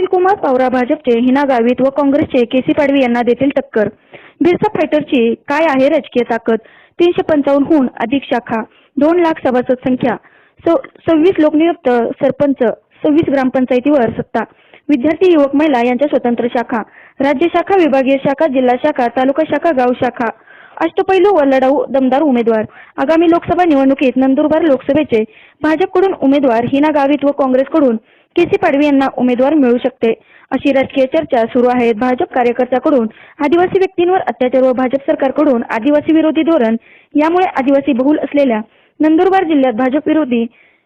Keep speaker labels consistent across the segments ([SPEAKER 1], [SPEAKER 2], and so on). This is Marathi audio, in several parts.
[SPEAKER 1] सुशीलकुमार पवार भाजपचे हिना गावित व काँग्रेसचे के सी पाडवी यांना देतील टक्कर. बिरसा फायटरची काय आहे राजकीय ताकद? तीनशे पंचावन्नहून अधिक शाखा दोन लाख सभासद संख्या सव- सव्वीस लोकनियुक्त सरपंच सव्वीस ग्रामपंचायतीवर सत्ता. विद्यार्थी युवक महिला यांच्या स्वतंत्र शाखा राज्य शाखा विभागीय शाखा जिल्हा शाखा तालुका शाखा गाव शाखा. अष्टपैलू व लढाऊ दमदार उमेदवार. आगामी लोकसभा निवडणुकीत नंदुरबार लोकसभेचे भाजपकडून उमेदवार हिना गावित व काँग्रेसकडून केसी पाडवी यांना उमेदवार मिळू शकते. अशी राजकीय चर्चा सुरू आहे भाजप कार्यकर्त्याकडून. आदिवासी व्यक्तींवर अत्याचार व भाजप सरकारकडून आदिवासी विरोधी धोरण यामुळे आदिवासी बहुल असलेल्या नंदुरबार जिल्ह्यात भाजप विरोधी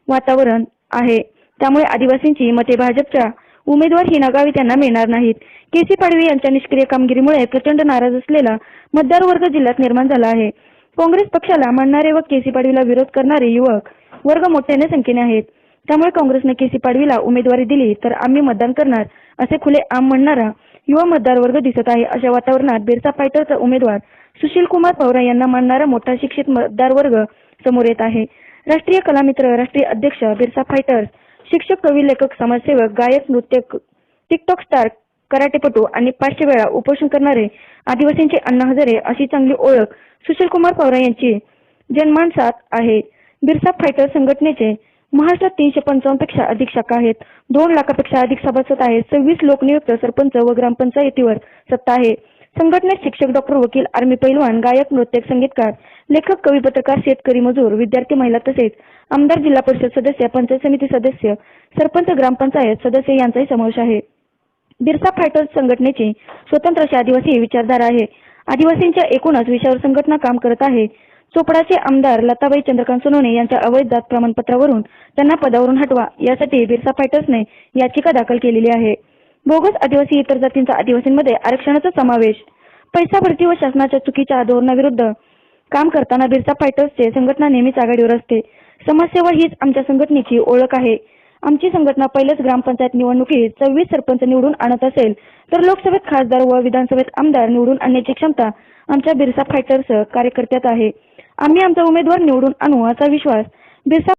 [SPEAKER 1] वातावरण आहे. त्यामुळे आदिवासींची मते भाजपच्या उमेदवार ही नगावी त्यांना मिळणार नाहीत. केसी पाडवी यांच्या निष्क्रिय कामगिरीमुळे प्रचंड नाराज असलेला मतदार वर्ग जिल्ह्यात निर्माण झाला आहे. काँग्रेस पक्षाला मानणारे व केसी पाडवीला विरोध करणारे युवक वर्ग मोठ्याने संख्येने आहेत. त्यामुळे काँग्रेसने केसी पाडवीला उमेदवारी दिली तर आम्ही मतदान करणार असे खुले आम म्हणणारा युवा मतदार वर्ग दिसत आहे. अशा वातावरणात बिरसा फायटरचा उमेदवार सुशील कुमार पवरा यांना मानणारा मोठा शिक्षित मतदार वर्ग समोर येत आहे. राष्ट्रीय कलामित्र राष्ट्रीय अध्यक्ष बिरसा फायटर्स शिक्षक कवी लेखक समाजसेवक गायक नृत्यक टिकटॉक स्टार कराटेपटू आणि पाचशे वेळा उपोषण करणारे आदिवासींचे अण्णा हजारे अशी चांगली ओळख सुशील कुमार पवरा यांची जनमानसात आहे. बिरसा फायटर संघटनेचे महाराष्ट्रात तीनशे पंचावन्नपेक्षा अधिक शाखा आहेत. दोन लाखापेक्षा अधिक सभासद आहेत. सव्वीस लोकनियुक्त सरपंच व ग्रामपंचायतीवर सत्ता आहे. संघटनेत शिक्षक डॉक्टर वकील आर्मी पैलवान गायक नृत्यक संगीतकार लेखक कवी पत्रकार शेतकरी मजूर विद्यार्थी महिला तसेच आमदार जिल्हा परिषद सदस्य पंचायत समिती सदस्य सरपंच ग्रामपंचायत सदस्य यांचाही समावेश आहे. बिरसा फायटर्स संघटनेची स्वतंत्र अशी आदिवासी विचारधारा आहे. आदिवासींच्या एकूणच विषयावर संघटना काम करत आहे. चोपडाचे आमदार लताबाई चंद्रकांत सोनवणे यांच्या अवैध जात प्रमाणपत्रावरून त्यांना पदावरून हटवा यासाठी बिरसा फायटर्सने याचिका दाखल केलेली आहे. बोगस आदिवासी इतर जातींचा आदिवासींमध्ये आरक्षणाचा समावेश. पैसा भरती व शासनाच्या चुकीच्या धोरणाविरुद्ध काम करताना बिरसा फायटर्सचे संघटना नेहमीच आघाडीवर असते. समाजसेवा हीच आमच्या संघटनेची ओळख आहे. आमची संघटना पहिल्याच ग्रामपंचायत निवडणुकीत सव्वीस सरपंच निवडून आणत असेल तर लोकसभेत खासदार व विधानसभेत आमदार निवडून आणण्याची क्षमता आमच्या बिरसा फायटर्स कार्यकर्त्यात आहे. आम्ही आमचा उमेदवार निवडून आणू असा विश्वास बिरसा